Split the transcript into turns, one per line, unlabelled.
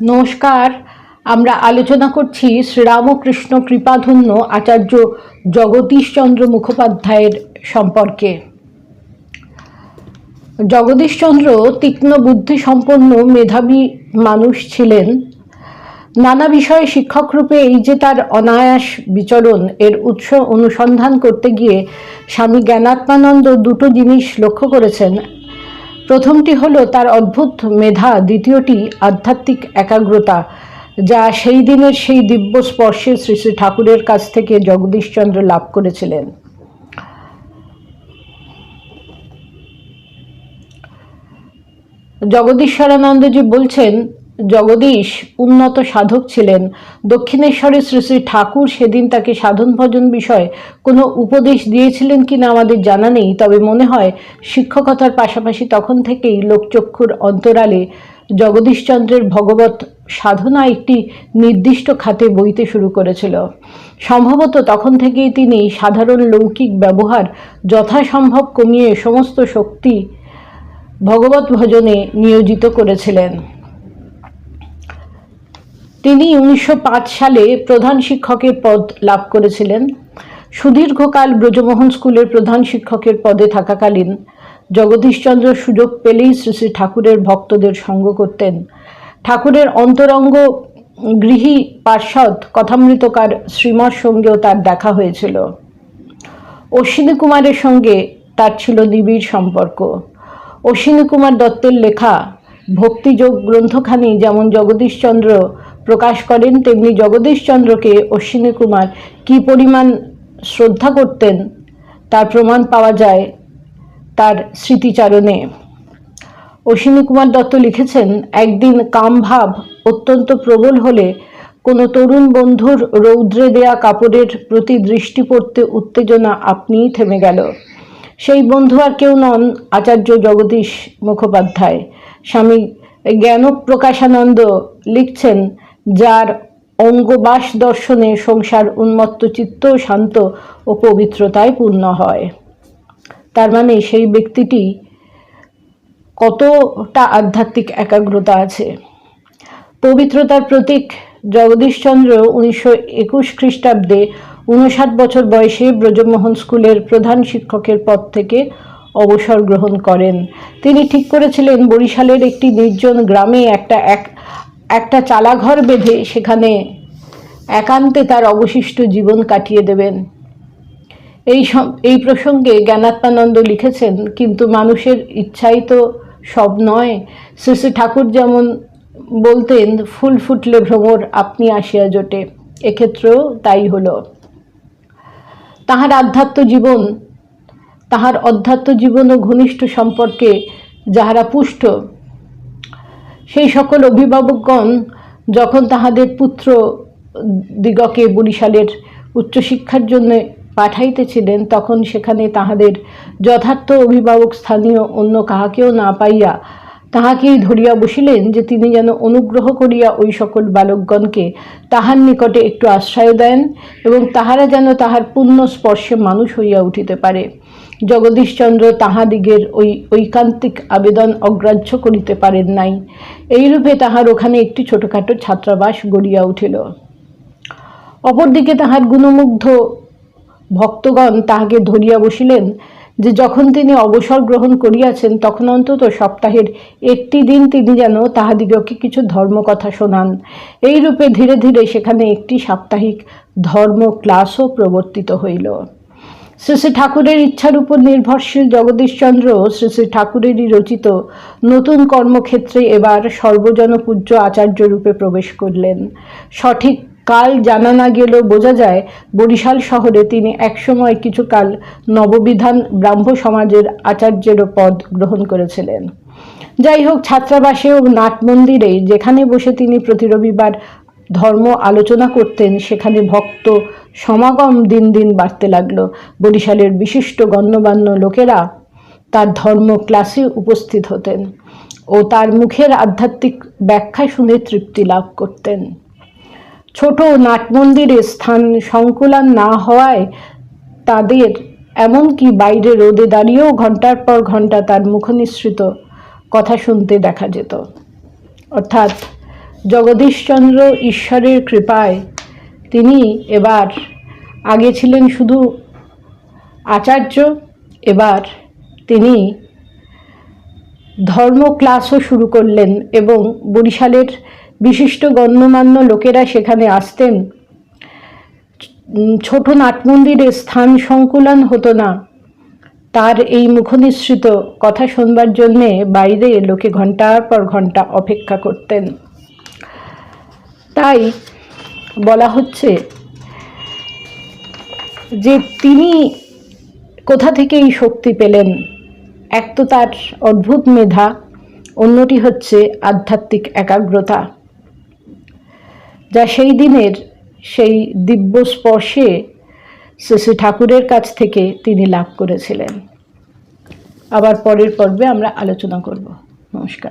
নমস্কার। আমরা আলোচনা করছি শ্রীরামকৃষ্ণ কৃপাধন্য আচার্য জগদীশচন্দ্র মুখোপাধ্যায়ের সম্পর্কে। জগদীশচন্দ্র তীক্ষ্ণ বুদ্ধি সম্পন্ন মেধাবী মানুষ ছিলেন। নানা বিষয়ে শিক্ষক রূপে এই যে তার অনায়াস বিচরণ, এর উৎস অনুসন্ধান করতে গিয়ে স্বামী জ্ঞানাত্মানন্দ দুটো জিনিস লক্ষ্য করেছেন। প্রথমটি হলো তার অদ্ভুত মেধা, দ্বিতীয়টি আধ্যাত্মিক একাগ্রতা, যা সেই দিনের সেই দিব্য স্পর্শে শ্রী শ্রী ঠাকুরের কাছ থেকে জগদীশচন্দ্র লাভ করেছিলেন। জগদীশ্বরানন্দজি বলছেন জগদীশ উন্নত সাধক ছিলেন। দক্ষিণেশ্বরে শ্রী শ্রী ঠাকুর সেদিন তাকে সাধন ভজন বিষয়ে কোনো উপদেশ দিয়েছিলেন কিনা আমাদের জানা নেই, তবে মনে হয় শিক্ষকতার পাশাপাশি তখন থেকেই লোকচক্ষুর অন্তরালে জগদীশচন্দ্রের ভগবত সাধনা একটি নির্দিষ্ট খাতে বইতে শুরু করেছিল। সম্ভবত তখন থেকেই তিনি সাধারণ লৌকিক ব্যবহার যথাসম্ভব কমিয়ে সমস্ত শক্তি ভগবত ভজনে নিয়োজিত করেছিলেন। তিনি উনিশশো পাঁচ সালে প্রধান শিক্ষকের পদ লাভ করেছিলেন। সুদীর্ঘকাল ব্রজমোহন স্কুলের প্রধান শিক্ষকের পদে থাকাকালীন জগদীশচন্দ্র সুযোগ পেলেই শ্রী শ্রী ঠাকুরের ভক্তদের সঙ্গ করতেন। ঠাকুরের অন্তরঙ্গ গৃহী পার্ষদ কথামৃতকার শ্রীমর সঙ্গেও তার দেখা হয়েছিল। অশ্বিনী কুমারের সঙ্গে তার ছিল নিবিড় সম্পর্ক। অশ্বিনী কুমার দত্তের লেখা ভক্তিযোগ গ্রন্থখানি যেমন জগদীশচন্দ্র প্রকাশ করেন তেমনি জগদীশচন্দ্রকে অশ্বিনী কুমার কী পরিমাণ শ্রদ্ধা করতেন তার প্রমাণ পাওয়া যায় তার স্মৃতিচারণে। অশ্বিনী কুমার দত্ত লিখেছেন, একদিন কামভাব অত্যন্ত প্রবল হলে কোনো তরুণ বন্ধুর রৌদ্রে দেয়া কাপড়ের প্রতি দৃষ্টি পড়তে উত্তেজনা আপনিই থেমে গেল। সেই বন্ধু আর কেউ নন আচার্য জগদীশ মুখোপাধ্যায়। স্বামী জ্ঞানপ্রকাশানন্দ লিখছেন যার অঙ্গবাস দর্শনে সংসার উন্মত্ত চিত্ত শান্ত ও পবিত্রতায় পূর্ণ হয়। তার মানে সেই ব্যক্তিটি কতটা আধ্যাত্মিক একাগ্রতা আছে? পবিত্রতার প্রতীক জগদীশচন্দ্র উনিশশো একুশ খ্রিস্টাব্দে উনষাট বছর বয়সে ব্রজমোহন স্কুলের প্রধান শিক্ষকের পদ থেকে অবসর গ্রহণ করেন। তিনি ঠিক করেছিলেন বরিশালের একটি নির্জন গ্রামে একটা এক একটা চালাঘর বেঁধে সেখানে একান্তে তার অবশিষ্ট জীবন কাটিয়ে দেবেন। এই এই প্রসঙ্গে জ্ঞানাত্মানন্দ লিখেছেন, কিন্তু মানুষের ইচ্ছাই তো সব নয়। শ্রী শ্রী ঠাকুর যেমন বলতেন, ফুল ফুটলে ভ্রমর আপনি আসিয়া জোটে। এক্ষেত্রেও তাই হলো। তাহার আধ্যাত্ম জীবন, তাহার অধ্যাত্ম জীবন ও ঘনিষ্ঠ সম্পর্কে যাহারা পুষ্ট সেই সকল অভিভাবকগণ যখন তাহাদের পুত্র দিগকে বরিশালের উচ্চশিক্ষার জন্য পাঠাইতেছিলেন, তখন সেখানে তাহাদের যথার্থ অভিভাবক স্থানীয় অন্য কাহাকেও না পাইয়া তাহাকেই ধরিয়া বসিলেন যে তিনি যেন অনুগ্রহ করিয়া ওই সকল বালকগণকে তাহার নিকটে একটু আশ্রয় দেন এবং তাহারা যেন তাহার পূর্ণ স্পর্শে মানুষ হইয়া উঠিতে পারে। জগদীশচন্দ্র তাহাদিগের ওই ঐকান্তিক আবেদন অগ্রাহ্য করিতে পারেন নাই। এইরূপে তাহার ওখানে একটি ছোটখাটো ছাত্রাবাস গড়িয়া উঠিল। অপরদিকে তাহার গুণমুগ্ধ ভক্তগণ তাহাকে ধরিয়া বসিলেন যে যখন তিনি অবসর গ্রহণ করিয়াছেন, তখন অন্তত সপ্তাহের একটি দিন তিনি যেন তাহাদিগকে কিছু ধর্মকথা শোনান। এইরূপে ধীরে ধীরে সেখানে একটি সাপ্তাহিক ধর্ম ক্লাসও প্রবর্তিত হইল। শ্রী শ্রী ঠাকুরের ইচ্ছার উপর নির্ভরশীল জগদীশচন্দ্র শ্রী শ্রী ঠাকুরেরই রচিত নতুন কর্মক্ষেত্রে এবার সর্বজনপূজ্য আচার্য রূপে প্রবেশ করলেন। সঠিক কাল জানা না গেলেও বোঝা যায়, বরিশাল শহরে তিনি একসময় কিছুকাল নববিধান ব্রাহ্ম সমাজের আচার্যেরও পদ গ্রহণ করেছিলেন। যাই হোক, ছাত্রাবাসে ও নাট মন্দিরে যেখানে বসে তিনি প্রতি রবিবার ধর্ম আলোচনা করতেন, সেখানে ভক্ত সমাগম দিন দিন বাড়তে লাগল। বরিশালের বিশিষ্ট গণ্যমান্য লোকেরা তার ধর্ম ক্লাসে উপস্থিত হতেন ও তার মুখের আধ্যাত্মিক ব্যাখ্যা শুনে তৃপ্তি লাভ করতেন। ছোট নাটমন্দিরে স্থান সংকুলান না হওয়ায় তাদের এমনকি বাইরে রোদে দাঁড়িয়েও ঘণ্টার পর ঘণ্টা তার মুখনিসৃত কথা শুনতে দেখা যেত। অর্থাৎ জগদীশচন্দ্র ঈশ্বরের কৃপায় তিনি এবার, আগে ছিলেন শুধু আচার্য, এবার তিনি ধর্ম ক্লাসও শুরু করলেন এবং বরিশালের বিশিষ্ট গণ্যমান্য লোকেরা সেখানে আসতেন। ছোট নাট মন্দিরে স্থান সংকুলন হতো না। তার এই মুখনিসৃত কথা শুনবার জন্যে বাইরে লোকে ঘণ্টার পর ঘণ্টা অপেক্ষা করতেন। তাই বলা হচ্ছে যে তিনি কোথা থেকে এই শক্তি পেলেন? এক তো তার অদ্ভুত মেধা, অন্যটি হচ্ছে আধ্যাত্মিক একাগ্রতা। যা সেই দিনের সেই দিব্য স্পর্শে শ্রী ঠাকুরের কাছ থেকে তিনি লাভ করেছিলেন। আবার পরের পর্বে আমরা আলোচনা করব। নমস্কার।